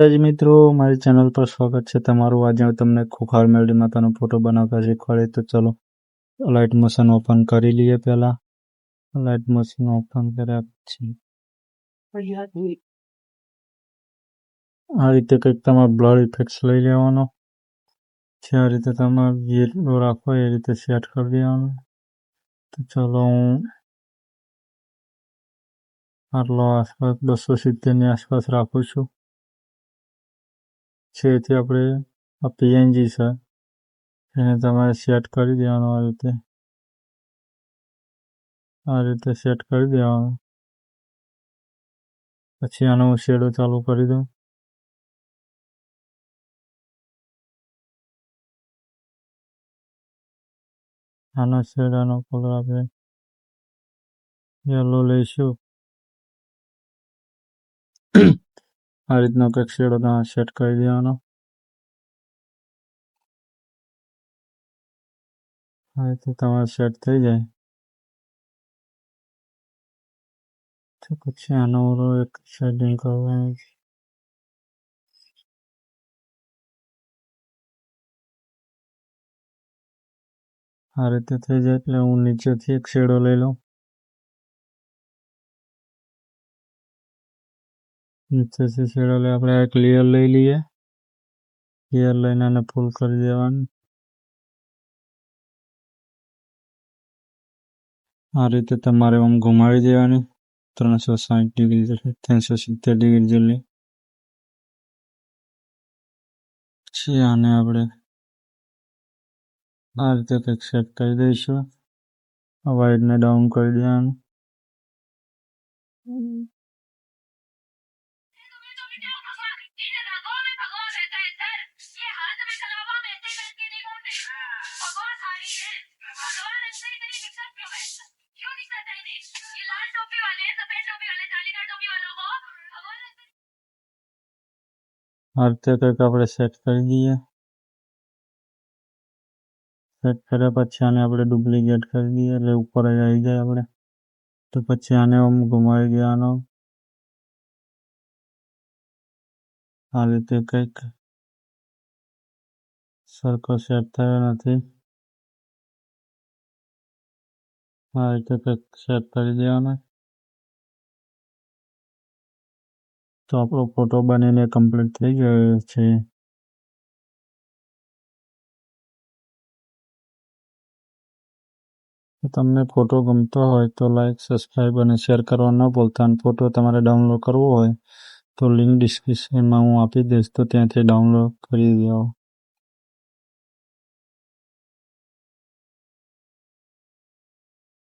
માતાજી મિત્રો, મારી ચેનલ પર સ્વાગત છે તમારું. આજે હું તમને ખુખાર મેલડી માતાનો ફોટો બનાવતા શીખવાડે. તો ચલો લાઇટ મોશન ઓપન કરી લઈએ પહેલા. લાઇટ મોશન ઓપન કર્યા પછી આ રીતે કંઈક તમારે બ્લડ ઇફેક્ટ્સ લઈ લેવાનો. છે આ રીતે તમારે જેટલો રાખો, એ રીતે સેટ કરી દેવાનું. તો ચલો હું આટલો આસપાસ, બસો સિત્તેરની આસપાસ રાખું છું. છે તે આપણે આ પીએનજી છે. એને તમારે સેટ કરી દેવાનું આ રીતે. આ રીતે સેટ કરી દેવાનું. પછી આનો હું શેડો ચાલુ કરી દઉં. આનો શેડ આનો કલર આપણે યલો લઈશું. આ રીતનો કંઈક શેડો ત્યાં સેટ કરી દેવાનો. આ રીતે તમારે સેટ થઈ જાય. તો પછી આનો એક શેડિંગ કરવાનું છે. આ રીતે થઈ જાય એટલે હું નીચેથી એક શેડો લઈ લઉં. નીચેથી શેડો લઈ આપણે એક લેયર લઈ લઈએ. લેયર લઈને આને ફૂલ કરી દેવાનું. આ રીતે તમારે આમ ઘુમાવી દેવાની. ત્રણસો સાઠ ડિગ્રી જેટલી ત્રણસો સિત્તેર ડિગ્રી જેટલી. પછી આને આપણે આ રીતે કંઈક સેટ કરી દઈશું. વાઇડને ડાઉન કરી દેવાનું. આ રીતે કંઈક આપણે સેટ કરી દઈએ સેટ કર્યા પછી આને આપણે ડુપ્લિકેટ કરી દઈએ એટલે ઉપર જ આવી જાય આપણે તો પછી આને આમ ઘુમાવી દેવાનો આ રીતે કંઈક સરખો સેટ થયો નથી આ રીતે કંઈક સેટ કરી દેવાનો તો આપણો ફોટો બનીને કમ્પ્લીટ થઈ ગયો છે. તમને ફોટો ગમતો હોય તો લાઇક સબસ્ક્રાઈબ અને શેર કરવા ન ભૂલતા. અને ફોટો તમારે ડાઉનલોડ કરવો હોય તો લિંક ડિસ્ક્રિપ્શનમાં હું આપી દઈશ. તો ત્યાંથી ડાઉનલોડ કરી દેવો